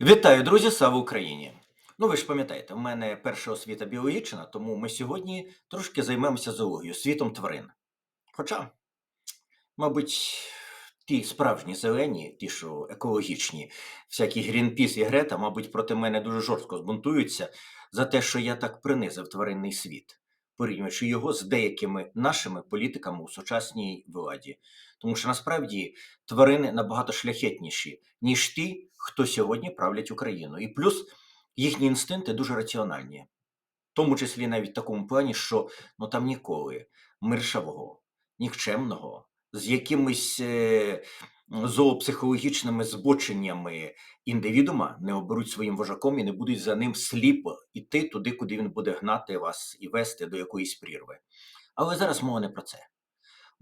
Вітаю, друзі! Слава Україні! Ну, ви ж пам'ятаєте, в мене перша освіта біологічна, тому ми сьогодні трошки займемося зоологією, світом тварин. Хоча, мабуть, ті справжні зелені, ті, що екологічні, всякі Грінпіс і Грета, мабуть, проти мене дуже жорстко збунтуються за те, що я так принизив тваринний світ, порівнюючи його з деякими нашими політиками у сучасній владі. Тому що насправді тварини набагато шляхетніші, ніж ті, хто сьогодні правлять Україною. І плюс їхні інстинкти дуже раціональні, в тому числі навіть в такому плані, що ну там ніколи миршавого, нікчемного, з якимись е, зоопсихологічними збоченнями індивідума не оберуть своїм вожаком і не будуть за ним сліпо йти туди, куди він буде гнати вас і вести до якоїсь прірви. Але зараз мова не про це.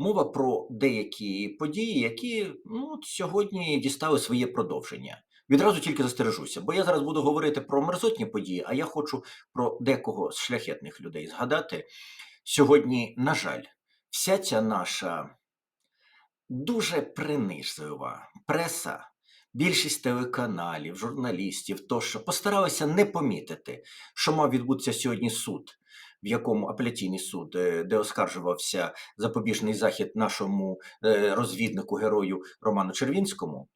Мова про деякі події, які ну, сьогодні дістали своє продовження. Відразу тільки застережуся, бо я зараз буду говорити про мерзотні події, а я хочу про декого з шляхетних людей згадати. Сьогодні, на жаль, вся ця наша дуже принизлива преса, більшість телеканалів, журналістів тощо постаралися не помітити, що мав відбутися сьогодні суд, в якому апеляційний суд, е, де оскаржувався запобіжний захід нашому е, розвіднику герою Роману Червінському.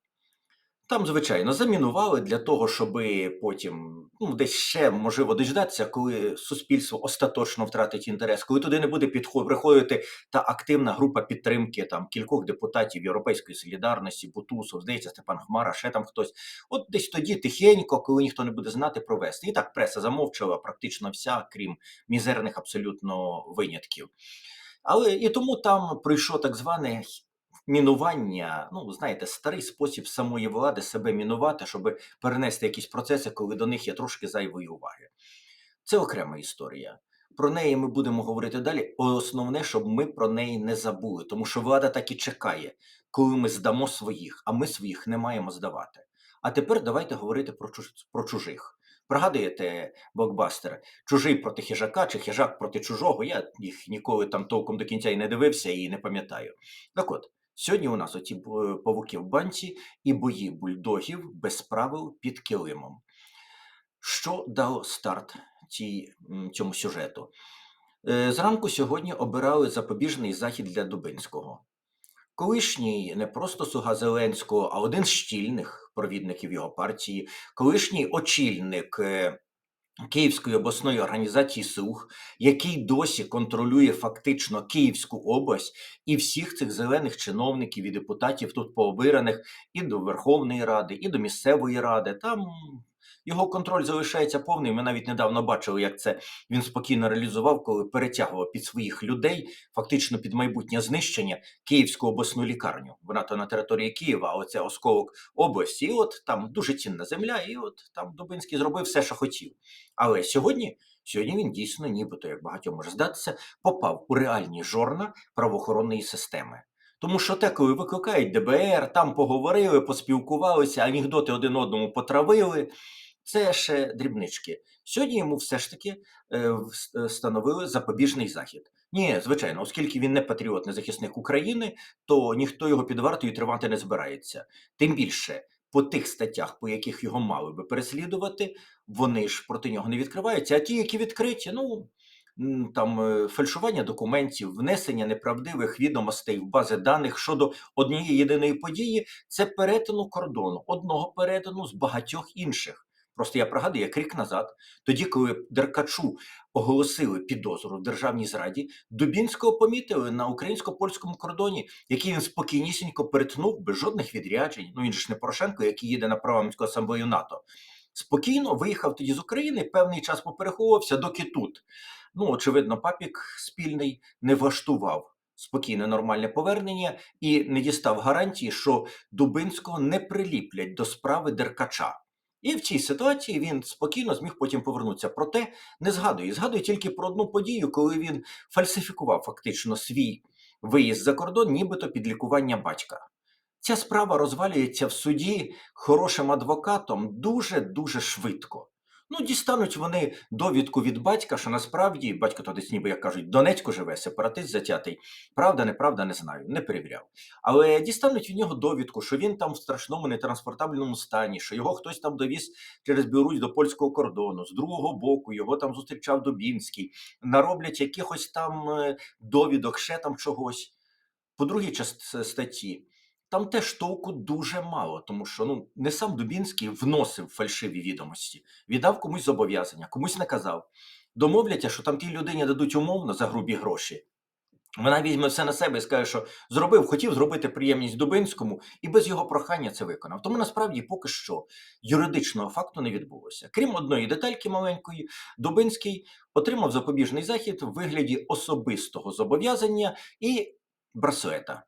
Там, звичайно, замінували для того, щоб потім ну, десь ще можливо дождатися, коли суспільство остаточно втратить інтерес, коли туди не буде підход, приходити та активна група підтримки там кількох депутатів Європейської солідарності, Бутусов, здається, Степан Хмара, ще там хтось. От десь тоді тихенько, коли ніхто не буде знати, провести. І так преса замовчала практично вся, крім мізерних абсолютно винятків. Але і тому там прийшло так зване мінування, ну, знаєте, старий спосіб самої влади себе мінувати, щоб перенести якісь процеси, коли до них є трошки зайвої уваги. Це окрема історія. Про неї ми будемо говорити далі. Основне, щоб ми про неї не забули, тому що влада так і чекає, коли ми здамо своїх, а ми своїх не маємо здавати. А тепер давайте говорити про, про чужих. Пригадуєте блокбастер чужий проти хижака чи хижак проти чужого? Я їх ніколи там толком до кінця і не дивився і не пам'ятаю. Так от, Сьогодні у нас оті павуки в банці і бої бульдогів без правил під килимом. Що дало старт цій, цьому сюжету? Е, Зранку сьогодні обирали запобіжний захід для Дубинського. Колишній не просто слуга Зеленського, а один з щільних провідників його партії, колишній очільник е, Київської обласної організації СУХ, який досі контролює фактично Київську область і всіх цих зелених чиновників і депутатів тут пообираних і до Верховної Ради, і до місцевої ради. Там його контроль залишається повний. Ми навіть недавно бачили, як це він спокійно реалізував, коли перетягував під своїх людей, фактично під майбутнє знищення Київську обласну лікарню. Вона то на території Києва, а оце осколок області. І от там дуже цінна земля, і от там Дубинський зробив все, що хотів. Але сьогодні, сьогодні він дійсно, нібито, як багатьом може здатися, попав у реальні жорна правоохоронної системи. Тому що те, коли викликають ДБР, там поговорили, поспілкувалися, анекдоти один одному потравили. Це ще дрібнички. Сьогодні йому все ж таки е, е, встановили запобіжний захід. Ні, звичайно, оскільки він не патріот, не захисник України, то ніхто його під вартою тримати не збирається. Тим більше по тих статтях, по яких його мали би переслідувати, вони ж проти нього не відкриваються. А ті, які відкриті, ну там е, фальшування документів, внесення неправдивих відомостей в бази даних щодо однієї єдиної події, це перетину кордону, одного перетину з багатьох інших. Просто я пригадую, як рік назад, тоді, коли Деркачу оголосили підозру в державній зраді, Дубінського помітили на українсько-польському кордоні, який він спокійнісінько перетнув без жодних відряджень. Ну він ж не Порошенко, який їде на парламентську асамблею НАТО. Спокійно виїхав тоді з України, певний час попереховувався, доки тут. Ну, очевидно, папік спільний не влаштував спокійне нормальне повернення і не дістав гарантії, що Дубинського не приліплять до справи Деркача. І в цій ситуації він спокійно зміг потім повернутися. Проте не згадує. Згадує тільки про одну подію, коли він фальсифікував фактично свій виїзд за кордон, нібито під лікування батька. Ця справа розвалюється в суді хорошим адвокатом дуже дуже швидко. Ну, дістануть вони довідку від батька, що насправді батько то десь ніби, як кажуть, в Донецьку живе, сепаратист затятий. Правда, неправда, не знаю, не перевіряв. Але дістануть від нього довідку, що він там в страшному нетранспортабельному стані, що його хтось там довіз через Білорусь до польського кордону, з другого боку його там зустрічав Дубінський, нароблять якихось там е, довідок, ще там чогось. По другій част- статті. Там теж толку дуже мало, тому що ну не сам Дубінський вносив фальшиві відомості, віддав комусь зобов'язання, комусь наказав. Домовляться, що там тій людині дадуть умовно за грубі гроші. Вона візьме все на себе і скаже, що зробив, хотів зробити приємність Дубинському і без його прохання це виконав. Тому насправді поки що юридичного факту не відбулося. Крім одної детальки маленької, Дубинський отримав запобіжний захід в вигляді особистого зобов'язання і браслета.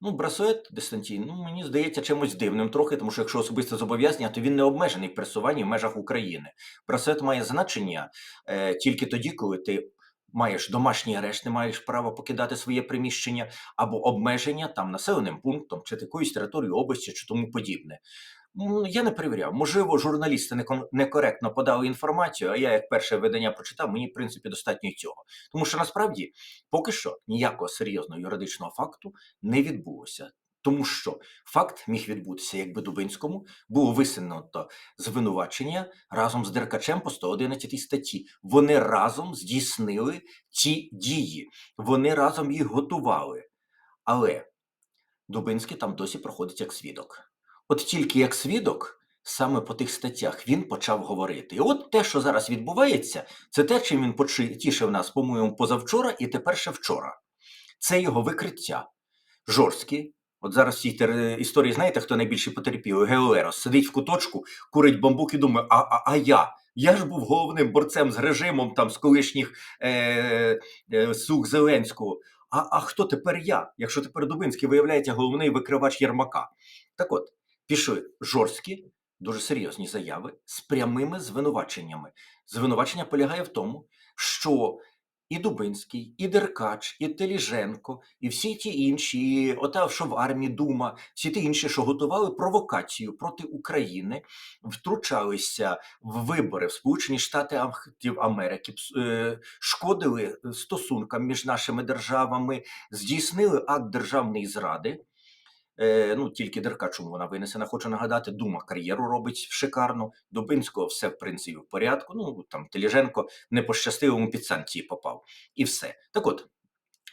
Ну, брасует дистанційний, ну мені здається чимось дивним трохи, тому що якщо особисте зобов'язання, то він не обмежений в пересуванні в межах України. Брасует має значення е, тільки тоді, коли ти маєш домашній арешт, не маєш права покидати своє приміщення або обмеження там населеним пунктом чи такою територією області чи тому подібне. М, Я не перевіряв. Можливо, журналісти некоректно подали інформацію, а я, як перше видання прочитав, мені в принципі достатньо цього. Тому що насправді поки що ніякого серйозного юридичного факту не відбулося. Тому що факт міг відбутися, якби Дубинському було висунуто звинувачення разом з Деркачем по 111 статті. Вони разом здійснили ці дії, вони разом їх готували. Але Дубинський там досі проходить як свідок. От тільки як свідок, саме по тих статтях він почав говорити. І от те, що зараз відбувається, це те, чим він почи- тішив нас, по-моєму, позавчора і тепер ще вчора. Це його викриття. Жорсткі. От зараз в цій історії, знаєте, хто найбільше потерпів? Геолерос сидить в куточку, курить бамбук і думає: а, а, а я? Я ж був головним борцем з режимом там з колишніх е, е, слуг Зеленського. А, а хто тепер я? Якщо тепер Дубинський виявляється головний викривач Єрмака. Так от, пішли жорсткі, дуже серйозні заяви з прямими звинуваченнями. Звинувачення полягає в тому, що і Дубинський, і Деркач, і Теліженко, і всі ті інші, і ота, що в армії Дума, всі ті інші, що готували провокацію проти України, втручалися в вибори в Сполучені Штати Ам- Америки, е, шкодили стосункам між нашими державами, здійснили акт державної зради. Е, ну, тільки Деркачому вона винесена. Хочу нагадати, Дума кар'єру робить шикарно. Дубинського все в принципі в порядку. Ну там Теліженко не пощастило, йому під санкції попав. І все. Так от,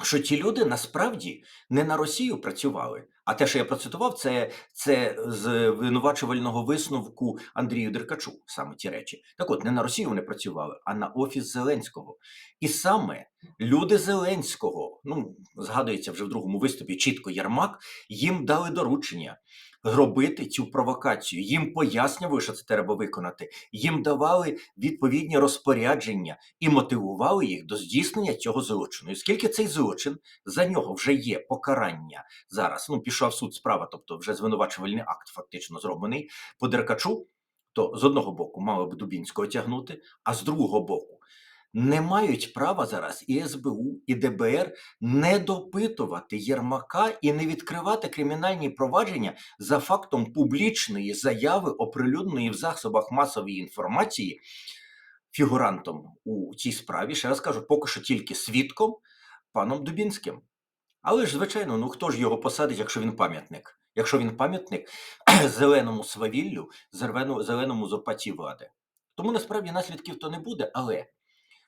що ті люди насправді не на Росію працювали. А те, що я процитував, це, це з винувачувального висновку Андрію Деркачу, саме ті речі. Так от, не на Росію вони працювали, а на офіс Зеленського. І саме люди Зеленського, ну згадується вже в другому виступі, чітко Єрмак, їм дали доручення зробити цю провокацію. Їм пояснювали, що це треба виконати. Їм давали відповідні розпорядження і мотивували їх до здійснення цього злочину. І оскільки цей злочин за нього вже є покарання зараз. Ну пішов суд справа, тобто вже звинувачувальний акт фактично зроблений по Деркачу. То з одного боку мали б Дубінського тягнути, а з другого боку не мають права зараз і СБУ, і ДБР не допитувати Єрмака і не відкривати кримінальні провадження за фактом публічної заяви, оприлюдненої в засобах масової інформації фігурантом у цій справі. Ще раз кажу, поки що тільки свідком паном Дубінським. Але ж, звичайно, ну хто ж його посадить, якщо він пам'ятник? Якщо він пам'ятник зеленому свавіллю, зеленому, узурпації влади. Тому насправді наслідків то не буде, але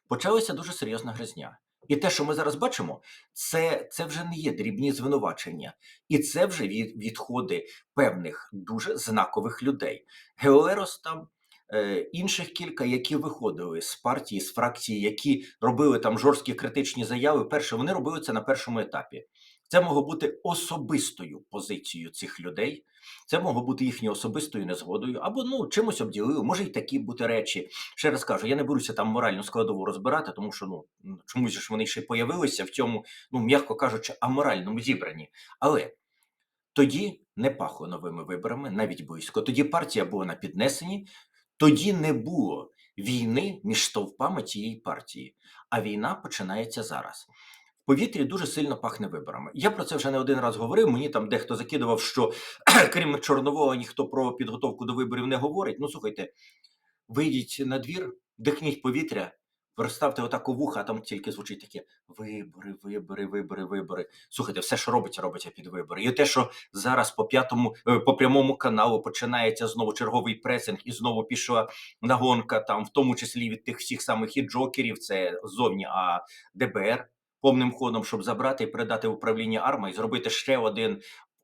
почалася дуже серйозна гризня. І те, що ми зараз бачимо, це, це вже не є дрібні звинувачення, і це вже від, відходи певних дуже знакових людей. Геолерос там. е, Інших кілька, які виходили з партії, з фракції, які робили там жорсткі критичні заяви. Перше, вони робили це на першому етапі. Це могло бути особистою позицією цих людей, це могло бути їхньою особистою незгодою, або ну чимось обділили, може й такі бути речі. Ще раз кажу, я не беруся там моральну складову розбирати, тому що ну чомусь ж вони ще появилися в цьому, ну м'яко кажучи, аморальному зібранні. Але тоді не пахло новими виборами, навіть близько. Тоді партія була на піднесенні, тоді не було війни між стовпами цієї партії, а війна починається зараз. Повітрі дуже сильно пахне виборами. Я про це вже не один раз говорив. Мені там дехто закидував, що крім Чорнового ніхто про підготовку до виборів не говорить. Ну слухайте, вийдіть на двір, дихніть повітря, розставте отак у вуха, а там тільки звучить таке вибори, вибори, вибори, вибори. Слухайте, все, що робиться, робиться під вибори. І те, що зараз по п'ятому, е, по прямому каналу починається знову черговий пресинг, і знову пішла нагонка, там, в тому числі від тих всіх самих і джокерів, це зовні, а ДБР повним ходом, щоб забрати і передати в управління АРМА і зробити ще один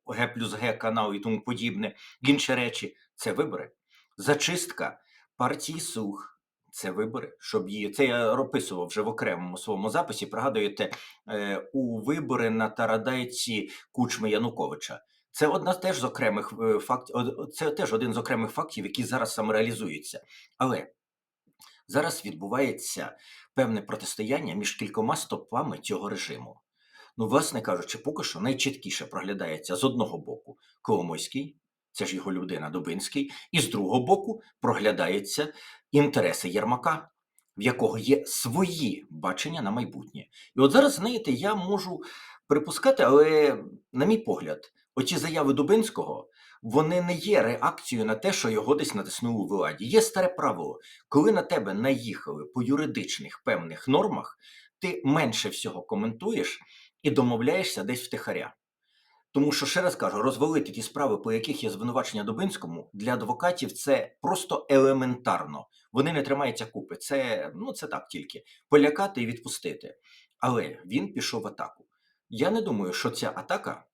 Г плюс Г канал і тому подібне. Інші речі це вибори. Зачистка партії Сух. Це вибори, щоб її це я описував вже в окремому своєму записі. Пригадуєте е, у вибори на Тарадайці Кучми Януковича. Це одна теж з окремих е, фактів. Це теж один з окремих фактів, які зараз саме реалізуються. Але зараз відбувається певне протистояння між кількома стопами цього режиму. Ну, власне кажучи, поки що найчіткіше проглядається з одного боку Коломойський, це ж його людина Дубинський, і з другого боку проглядається інтереси Єрмака, в якого є свої бачення на майбутнє. І от зараз, знаєте, я можу припускати, але, на мій погляд, оці заяви Дубинського. Вони не є реакцією на те, що його десь натиснули у владі. Є старе правило, коли на тебе наїхали по юридичних певних нормах, ти менше всього коментуєш і домовляєшся десь втихаря. Тому що, ще раз кажу, розвалити ті справи, по яких є звинувачення Дубинському, для адвокатів це просто елементарно. Вони не тримаються купи. Це ну це так тільки полякати і відпустити. Але він пішов в атаку. Я не думаю, що ця атака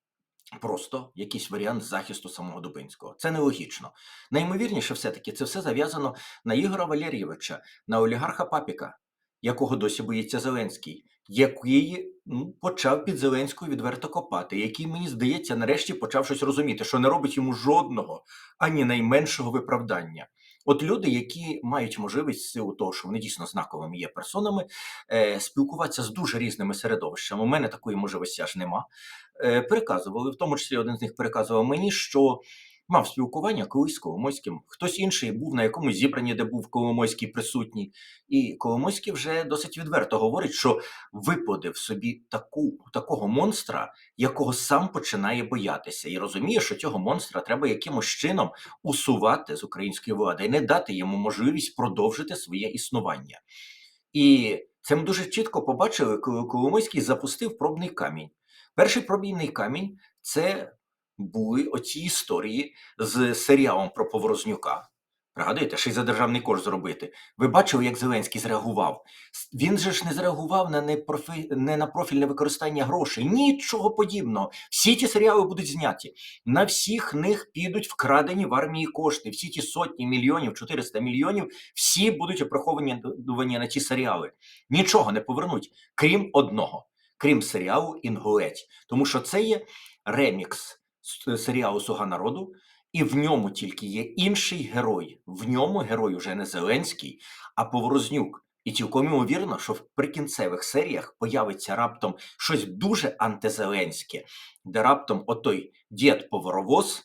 просто якийсь варіант захисту самого Дубинського. Це нелогічно. Найімовірніше, все-таки це все зав'язано на Ігора Валерійовича, на олігарха Папіка, якого досі боїться Зеленський, який ну, почав під Зеленською відверто копати, який, мені здається, нарешті почав щось розуміти, що не робить йому жодного, ані найменшого виправдання. От люди, які мають можливість силу того, що вони дійсно знаковими є персонами, е, спілкуватися з дуже різними середовищами. У мене такої можливості аж нема. Е, переказували, в тому числі один з них переказував мені, що мав спілкування колись з Коломойським. Хтось інший був на якомусь зібранні, де був Коломойський присутній. І Коломойський вже досить відверто говорить, що виплодив собі таку, такого монстра, якого сам починає боятися, і розуміє, що цього монстра треба якимось чином усувати з української влади і не дати йому можливість продовжити своє існування. І це ми дуже чітко побачили, коли Коломойський запустив пробний камінь. Перший пробійний камінь це були оці історії з серіалом про Поворознюка. Пригадуєте, ще й за державний кошт зробити. Ви бачили, як Зеленський зреагував? Він же ж не зреагував на непрофі... не на профільне використання грошей. Нічого подібного. Всі ті серіали будуть зняті. На всіх них підуть вкрадені в армії кошти. Всі ті сотні мільйонів, 400 мільйонів, всі будуть опраховані на ті серіали. Нічого не повернуть, крім одного, крім серіалу Інгулець. Тому що це є ремікс серіалу Суга народу, і в ньому тільки є інший герой. В ньому герой уже не Зеленський, а Поворознюк. І цілком ймовірно, що в прикінцевих серіях появиться раптом щось дуже антизеленське, де раптом отой дід Поворовоз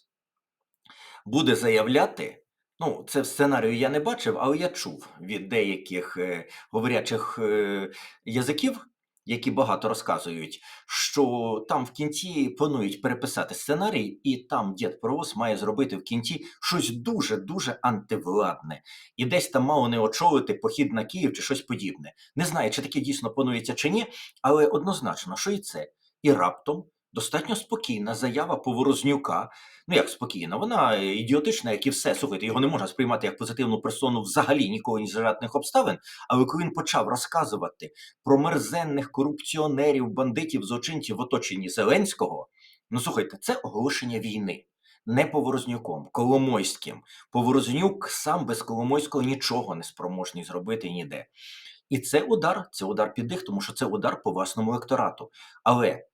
буде заявляти. Ну, це в сценарію я не бачив, але я чув від деяких е, говорячих е, язиків, які багато розказують, що там в кінці планують переписати сценарій, і там дід Провоз має зробити в кінці щось дуже дуже антивладне, і десь там мало не очолити похід на Київ чи щось подібне. Не знаю, чи таке дійсно планується чи ні, але однозначно, що і це. І раптом достатньо спокійна заява Поворознюка. Ну як спокійна, вона ідіотична, як і все. Слухайте, його не можна сприймати як позитивну персону взагалі ніколи ні з жодних обставин. Але коли він почав розказувати про мерзенних корупціонерів, бандитів, злочинців в оточенні Зеленського, ну слухайте, це оголошення війни. Не Поворознюком, Коломойським. Поворознюк сам без Коломойського нічого не спроможний зробити ніде. І це удар, це удар під дих, тому що це удар по власному електорату. Але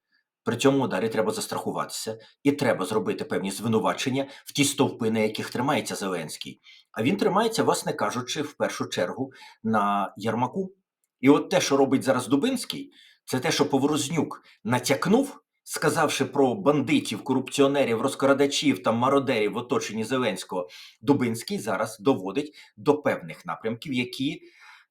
при цьому ударі треба застрахуватися і треба зробити певні звинувачення в ті стовпи, на яких тримається Зеленський. А він тримається, власне кажучи, в першу чергу на Ярмаку. І от те, що робить зараз Дубинський, це те, що Поворознюк натякнув, сказавши про бандитів, корупціонерів, розкрадачів та мародерів в оточенні Зеленського. Дубинський зараз доводить до певних напрямків, які,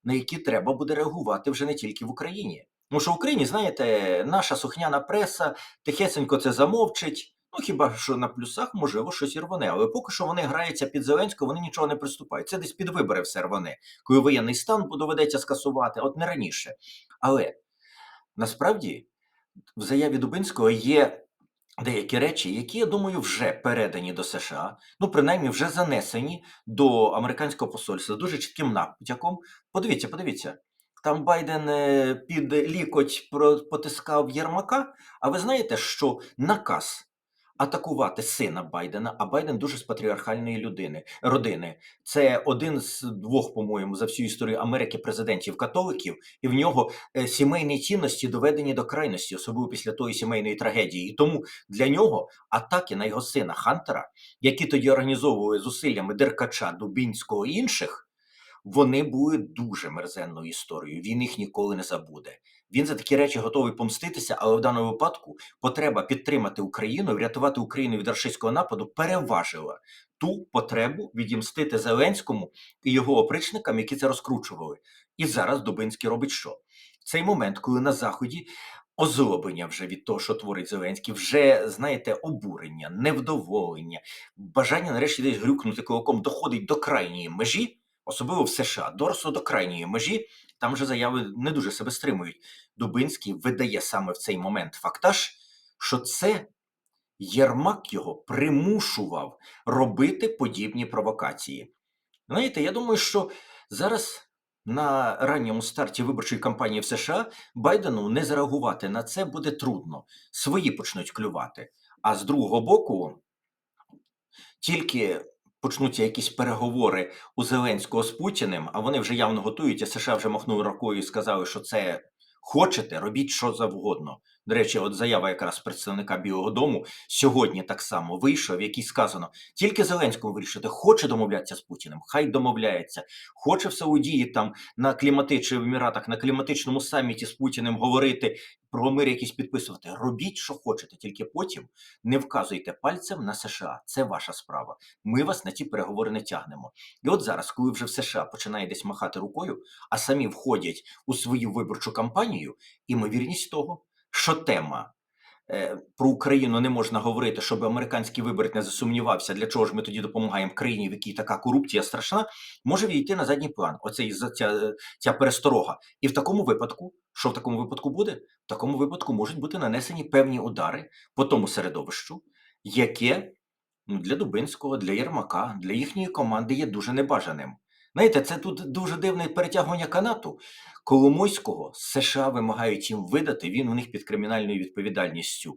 на які треба буде реагувати вже не тільки в Україні. Тому що в Україні, знаєте, наша сухняна преса тихесенько це замовчить, Ну, хіба що на плюсах, можливо, щось і рване, але поки що вони граються під Зеленського, вони нічого не приступають. Це десь під вибори все рване, коли воєнний стан доведеться скасувати, от не раніше. Але насправді в заяві Дубинського є деякі речі, які, я думаю, вже передані до США, ну, принаймні, вже занесені до американського посольства дуже чітким натяком. Подивіться, подивіться. Там Байден е, під лікоть потискав Єрмака. А ви знаєте, що наказ атакувати сина Байдена, а Байден дуже з патріархальної людини, родини. Це один з двох, по-моєму, за всю історію Америки президентів католиків, і в нього е, сімейні цінності доведені до крайності, особливо після тої сімейної трагедії. І тому для нього атаки на його сина Хантера, які тоді організовували зусиллями Деркача, Дубінського і інших, вони були дуже мерзенною історією. Він їх ніколи не забуде. Він за такі речі готовий помститися, але в даному випадку потреба підтримати Україну, врятувати Україну від рашистського нападу переважила ту потребу відімстити Зеленському і його опричникам, які це розкручували. І зараз Дубинський робить що? Цей момент, коли на заході озлоблення вже від того, що творить Зеленський, вже знаєте, обурення, невдоволення, бажання нарешті десь грюкнути кулаком доходить до крайньої межі, особливо в США, доросло до крайньої межі. Там вже заяви не дуже себе стримують. Дубинський видає саме в цей момент фактаж, що це Єрмак його примушував робити подібні провокації. Знаєте, я думаю, що зараз на ранньому старті виборчої кампанії в США Байдену не зареагувати на це буде трудно. Свої почнуть клювати. А з другого боку, тільки почнуться якісь переговори у Зеленського з Путіним, а вони вже явно готують, а США вже махнули рукою і сказали, що це хочете, робіть що завгодно. До речі, от заява якраз представника Білого Дому сьогодні так само вийшла, в якій сказано: тільки Зеленському вирішити, хоче домовлятися з Путіним, хай домовляється, хоче в Саудії там на кліматичі в Еміратах на кліматичному саміті з Путіним говорити про мир якийсь підписувати. Робіть, що хочете, тільки потім не вказуйте пальцем на США. Це ваша справа. Ми вас на ті переговори не тягнемо. І от зараз, коли вже в США починає десь махати рукою, а самі входять у свою виборчу кампанію, імовірність того, що тема е, про Україну не можна говорити, щоб американський виборець не засумнівався, для чого ж ми тоді допомагаємо країні, в якій така корупція страшна, може відійти на задній план. Оце ця, ця пересторога. І в такому випадку, що в такому випадку буде? В такому випадку можуть бути нанесені певні удари по тому середовищу, яке ну, для Дубинського, для Єрмака, для їхньої команди є дуже небажаним. Знаєте, це тут дуже дивне перетягування канату. Коломойського США вимагають їм видати, він у них під кримінальною відповідальністю.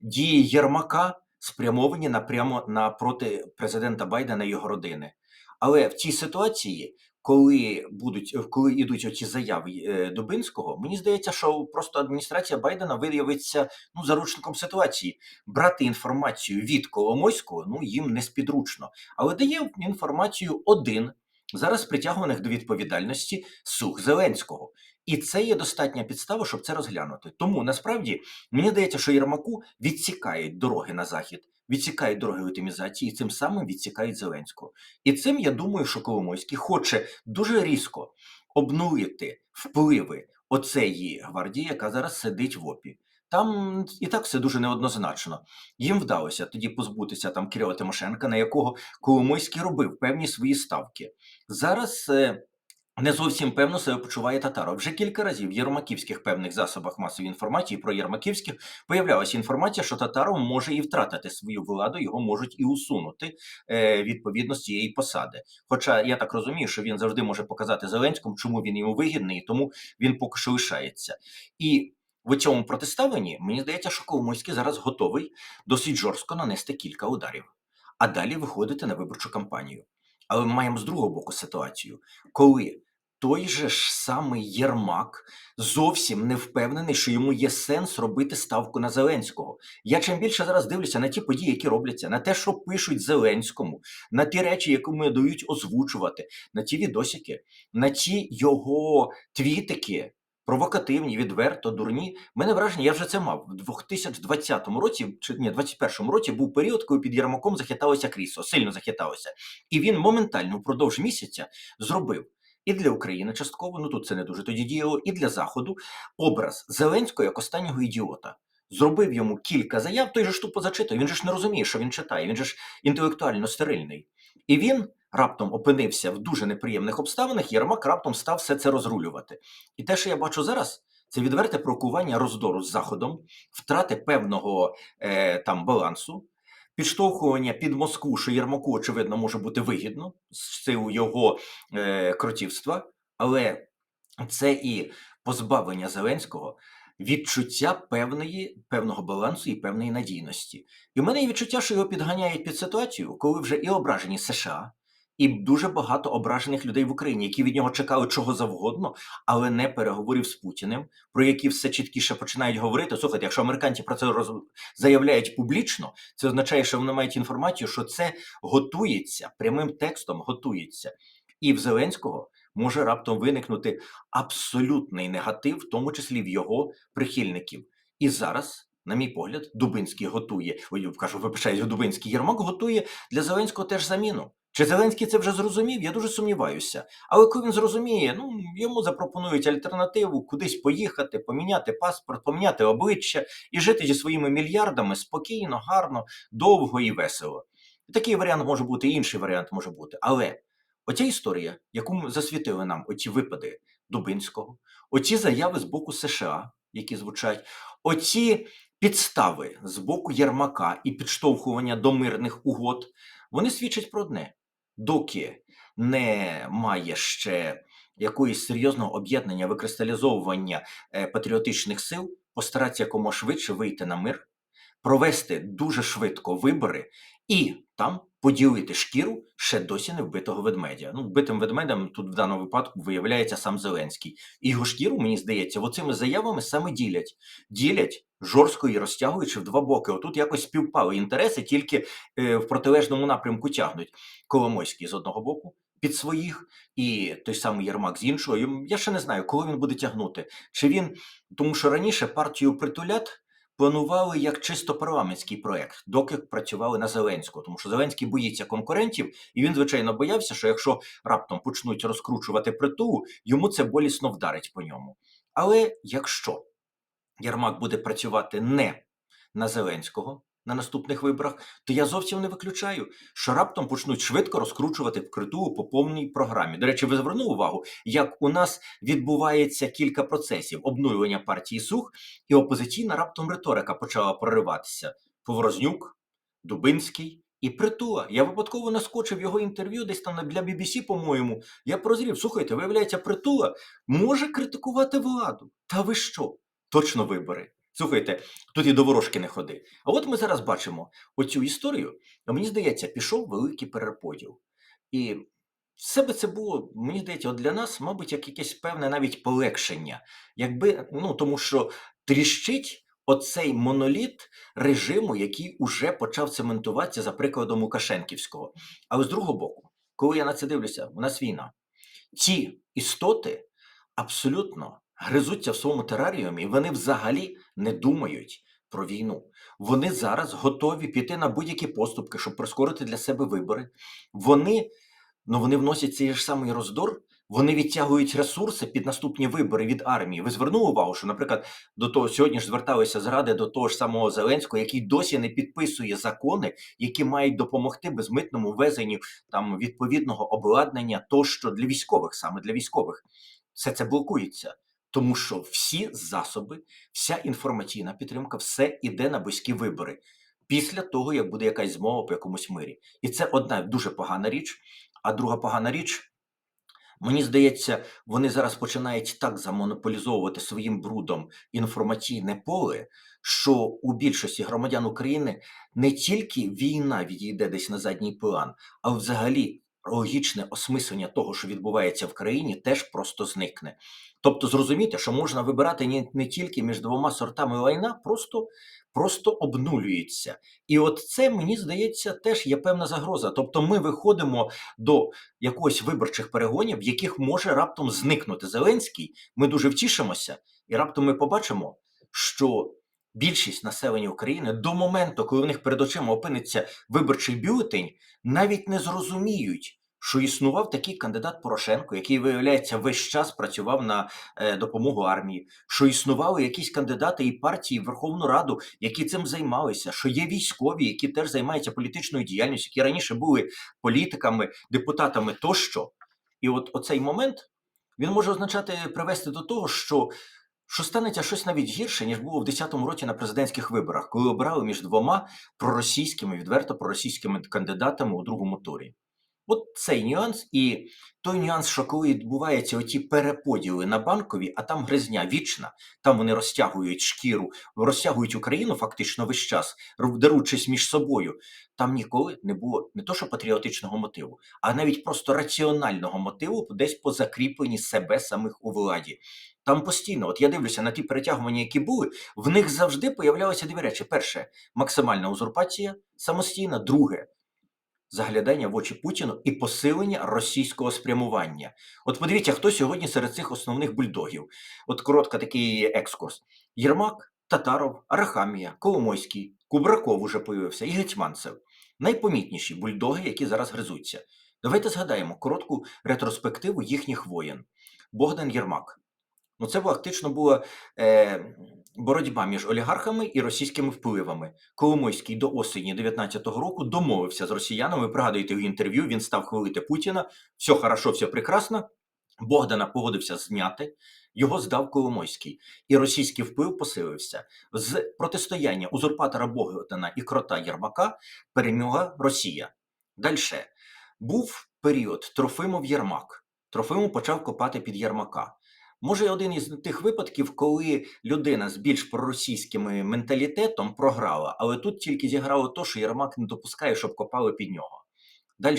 Дії Єрмака спрямовані напрямо на проти президента Байдена і його родини. Але в цій ситуації, коли будуть, коли йдуть оці заяви е, Дубинського, мені здається, що просто адміністрація Байдена виявиться ну, заручником ситуації. Брати інформацію від Коломойського ну їм не спідручно, але дає інформацію один зараз притягуваних до відповідальності сух Зеленського. І це є достатня підстава, щоб це розглянути. Тому насправді мені здається, що Єрмаку відсікають дороги на захід, відсікають дороги летимізації, і цим самим відсікають Зеленського. І цим я думаю, що Коломойський хоче дуже різко обнулити впливи оцеї гвардії, яка зараз сидить в ОПІ. Там і так все дуже неоднозначно. Їм вдалося тоді позбутися там Кирила Тимошенка, на якого Коломойський робив певні свої ставки. Зараз е, не зовсім певно себе почуває Татаров. Вже кілька разів в єрмаківських певних засобах масової інформації про єрмаківських появлялася інформація, що Татаров може і втратити свою владу, його можуть і усунути е, відповідно з цієї посади. Хоча я так розумію, що він завжди може показати Зеленському, чому він йому вигідний, і тому він поки що лишається. І в цьому протиставленні мені здається, що Коломойський зараз готовий досить жорстко нанести кілька ударів, а далі виходити на виборчу кампанію. Але ми маємо з другого боку ситуацію, коли той же ж самий Єрмак зовсім не впевнений, що йому є сенс робити ставку на Зеленського. Я чим більше зараз дивлюся на ті події, які робляться, на те, що пишуть Зеленському, на ті речі, які ми дають озвучувати, на ті відосики, на ті його твітики. Провокативні, відверто, дурні. Мене враження, я вже це мав. В 2020 році, чи ні, 2021 році був період, коли під Єрмаком захиталося крісло, сильно захиталося. І він моментально впродовж місяця зробив і для України частково, ну тут це не дуже тоді діяло, і для Заходу образ Зеленського як останнього ідіота. зробив йому кілька заяв, той же ж тупо зачитує. Він же ж не розуміє, що він читає. Він же ж інтелектуально стерильний. І він раптом опинився в дуже неприємних обставинах, Єрмак раптом став все це розрулювати. І те, що я бачу зараз, це відверте прокування роздору з Заходом, втрати певного е, там балансу, підштовхування під Москву, що Єрмаку, очевидно, може бути вигідно з силу його е, кротівства, але це і позбавлення Зеленського відчуття певної, певного балансу і певної надійності. І в мене є відчуття, що його підганяють під ситуацію, коли вже і ображені США, і дуже багато ображених людей в Україні, які від нього чекали чого завгодно, але не переговорів з Путіним, про які все чіткіше починають говорити. Слухайте, якщо американці про це роз... заявляють публічно, це означає, що вони мають інформацію, що це готується прямим текстом, готується. І в Зеленського може раптом виникнути абсолютний негатив, в тому числі в його прихильників. І зараз, на мій погляд, Дубинський готує. Ой, кажу, вибачаюсь, Дубинський Єрмак готує для Зеленського теж заміну. Чи Зеленський це вже зрозумів? Я дуже сумніваюся. Але коли він зрозуміє, ну йому запропонують альтернативу, кудись поїхати, поміняти паспорт, поміняти обличчя і жити зі своїми мільярдами спокійно, гарно, довго і весело. Такий варіант може бути, інший варіант може бути. Але оця історія, яку засвітили нам, оці випади Дубинського, оці заяви з боку США, які звучать, оці підстави з боку Єрмака і підштовхування до мирних угод, вони свідчать про одне: доки немає ще якоїсь серйозного об'єднання, викристалізовування е, патріотичних сил, постаратися якомога швидше вийти на мир, провести дуже швидко вибори і там поділити шкіру ще досі не вбитого ведмедя. Ну, вбитим ведмедем тут в даному випадку виявляється сам Зеленський. І його шкіру, мені здається, оцими заявами саме ділять. Ділять жорстко і розтягуючи в два боки. Отут якось співпали інтереси, тільки е, в протилежному напрямку тягнуть Коломойський з одного боку. Під своїх і той самий Єрмак з іншого. Я ще не знаю, коли він буде тягнути. Чи він, тому що раніше партію притулят планували як чисто парламентський проект, доки працювали на Зеленського, тому що Зеленський боїться конкурентів, і він, звичайно, боявся, що якщо раптом почнуть розкручувати притулу, йому це болісно вдарить по ньому. Але якщо Єрмак буде працювати не на Зеленського на наступних виборах, то я зовсім не виключаю, що раптом почнуть швидко розкручувати вкриту по повній програмі. До речі, ви звернули увагу, як у нас відбувається кілька процесів обнулювання партії Сух, і опозиційна раптом риторика почала прориватися. Поворознюк, Дубинський. І притула. Я випадково наскочив його інтерв'ю десь там для BBC, по-моєму. Я прозрів. Слухайте, виявляється, притула може критикувати владу. Та ви що? Точно вибори. Слухайте, тут і до ворожки не ходи. А от ми зараз бачимо оцю історію, мені здається, пішов великий переподіл. І все би це було, мені здається, от для нас, мабуть, як якесь певне навіть полегшення. Якби, ну тому що тріщить оцей моноліт режиму, який уже почав цементуватися за прикладом Лукашенківського. Але з другого боку, коли я на це дивлюся, у нас війна. Ці істоти абсолютно гризуться в своєму тераріумі, і вони взагалі не думають про війну. Вони зараз готові піти на будь-які поступки, щоб прискорити для себе вибори. Вони ну вони вносять цей ж самий роздор. Вони відтягують ресурси під наступні вибори від армії. Ви звернули увагу, що, наприклад, до того сьогодні ж зверталися зради до того ж самого Зеленського, який досі не підписує закони, які мають допомогти безмитному везенню там відповідного обладнання, тощо для військових, саме для військових. Все це блокується. Тому що всі засоби, вся інформаційна підтримка, все іде на близькі вибори після того, як буде якась змова по якомусь мирі. І це одна дуже погана річ. А друга погана річ, мені здається, вони зараз починають так замонополізовувати своїм брудом інформаційне поле, що у більшості громадян України не тільки війна відійде десь на задній план, а взагалі логічне осмислення того, що відбувається в країні, теж просто зникне. Тобто зрозуміти, що можна вибирати не, не тільки між двома сортами лайна, просто просто обнулюється. І от це, мені здається, теж є певна загроза. Тобто ми виходимо до якогось виборчих перегонів, в яких може раптом зникнути Зеленський. Ми дуже втішимося, і раптом ми побачимо, що більшість населення України до моменту, коли в них перед очима опиниться виборчий бюлетень, навіть не зрозуміють, що існував такий кандидат Порошенко, який, виявляється, весь час працював на е, допомогу армії, що існували якісь кандидати і партії в Верховну Раду, які цим займалися, що є військові, які теж займаються політичною діяльністю, які раніше були політиками, депутатами тощо. І от оцей момент він може означати привести до того, що що станеться щось навіть гірше, ніж було в 10-му році на президентських виборах, коли обрали між двома проросійськими, відверто проросійськими кандидатами у другому турі. От цей нюанс, і той нюанс, що коли відбуваються оті переподіли на банкові, а там гризня вічна, там вони розтягують шкіру, розтягують Україну фактично весь час, деручись між собою. Там ніколи не було не то, що патріотичного мотиву, а навіть просто раціонального мотиву десь по закріпленні себе самих у владі. Там постійно, от я дивлюся на ті перетягування, які були, в них завжди появлялися дві речі: перше максимальна узурпація самостійна, друге заглядання в очі Путіну і посилення російського спрямування. От подивіться, хто сьогодні серед цих основних бульдогів. От коротка такий екскурс: Єрмак, Татаров, Арахамія, Коломойський, Кубраков уже появився і Гетьманцев. Найпомітніші бульдоги, які зараз гризуться. Давайте згадаємо коротку ретроспективу їхніх воєн. Богдан Єрмак. Ну, це фактично була е, боротьба між олігархами і російськими впливами. Коломойський до осені 19-го року домовився з росіянами. Пригадуєте в інтерв'ю, він став хвалити Путіна. Все хорошо, все прекрасно. Богдана погодився зняти, його здав Коломойський, і російський вплив посилився. З протистояння узурпатора Богдана і крота Єрмака перемогла Росія. Далі був період Трофимов Єрмак. Трофимов почав копати під Єрмака. Може, один із тих випадків, коли людина з більш проросійським менталітетом програла, але тут тільки зіграло то, що Єрмак не допускає, щоб копали під нього. Далі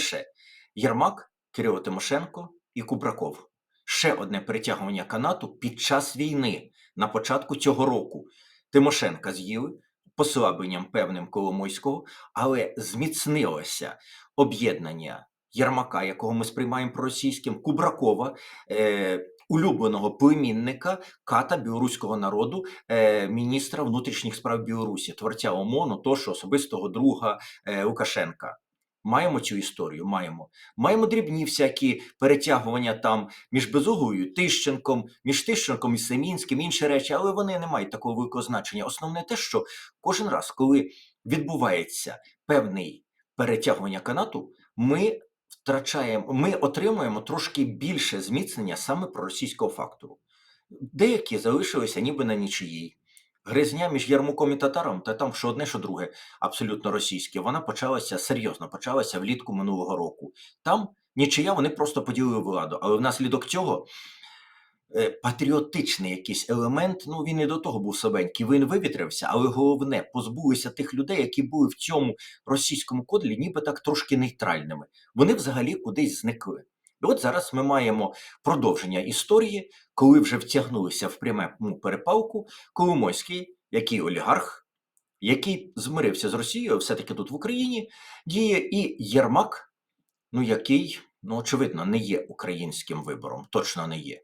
Єрмак, Кирило Тимошенко і Кубраков. Ще одне перетягування канату під час війни на початку цього року. Тимошенка з'їли послабленням певним Коломойського, але зміцнилося об'єднання Єрмака, якого ми сприймаємо проросійським, Кубракова, е, улюбленого племінника ката білоруського народу, е, міністра внутрішніх справ Білорусі, творця ОМОНу, того особистого друга е, Лукашенка. Маємо цю історію, маємо. Маємо дрібні всякі перетягування там між Безуглою, Тищенком, між Тищенком і Семінським, інші речі, але вони не мають такого великого значення. Основне те, що кожен раз, коли відбувається певний перетягування канату, ми втрачаємо, ми отримуємо трошки більше зміцнення саме проросійського фактору. Деякі залишилися ніби на нічиїй. Гризня між Ярмуком і татаром, та там що одне, що друге, абсолютно російське, вона почалася серйозно, почалася влітку минулого року. Там нічия вони просто поділили владу, але внаслідок цього патріотичний якийсь елемент. Ну він і до того був слабенький, він вивітрився, але головне позбулися тих людей, які були в цьому російському кодлі, ніби так трошки нейтральними. Вони взагалі кудись зникли. І от зараз ми маємо продовження історії, коли вже втягнулися в пряму перепалку Коломойський, який олігарх, який змирився з Росією, все-таки тут в Україні діє, і Єрмак, ну який, ну очевидно, не є українським вибором, точно не є.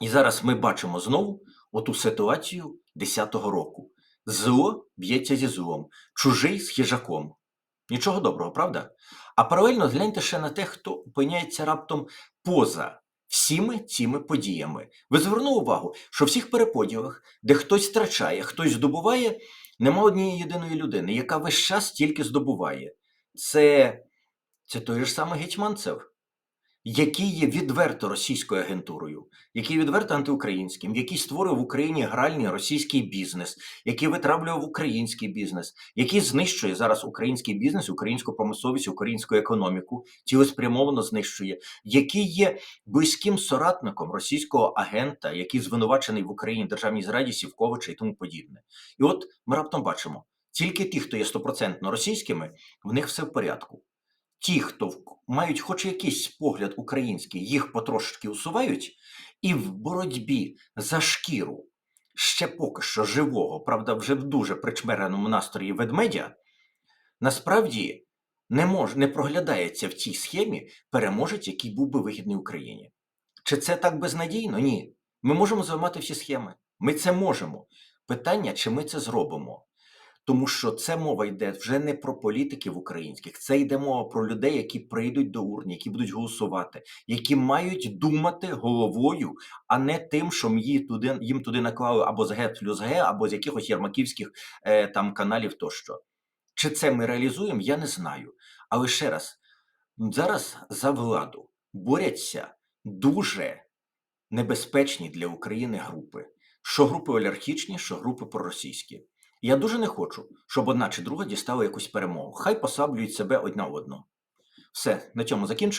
І зараз ми бачимо знову оту ситуацію 10-го року. Зло б'ється зі злом, чужий з хижаком. Нічого доброго, правда? А паралельно гляньте ще на те, хто опиняється раптом поза всіми цими подіями. Ви звернули увагу, що в всіх переподілах, де хтось втрачає, хтось здобуває, нема однієї єдиної людини, яка весь час тільки здобуває. Це, Це той ж самий Гетьманцев який є відверто російською агентурою, який відверто антиукраїнським, який створив в Україні гральний російський бізнес, який витравлював український бізнес, який знищує зараз український бізнес, українську промисловість, українську економіку, цілеспрямовано знищує, який є близьким соратником російського агента, який звинувачений в Україні державній зраді Сівковича і тому подібне. І от ми раптом бачимо. Тільки ті, хто є стопроцентно російськими, в них все в порядку ті, хто мають хоч якийсь погляд український, їх потрошки усувають, і в боротьбі за шкіру ще поки що живого, правда, вже в дуже причмереному настрої ведмедя, насправді не мож, не проглядається в цій схемі переможець, який був би вигідний Україні. Чи це так безнадійно? Ні. Ми можемо зламати всі схеми. Ми це можемо. Питання, чи ми це зробимо. Тому що це мова йде вже не про політиків українських, це йде мова про людей, які прийдуть до урні, які будуть голосувати, які мають думати головою, а не тим, що їм туди, їм туди наклали або з ге плюс ге, або з якихось ярмаківських е, там каналів тощо. Чи це ми реалізуємо, я не знаю. Але ще раз, зараз за владу борються дуже небезпечні для України групи. Що групи олігархічні, що групи проросійські. Я дуже не хочу, щоб одна чи друга дістала якусь перемогу. Хай посаблюють себе одна одну. Все, на цьому закінчую.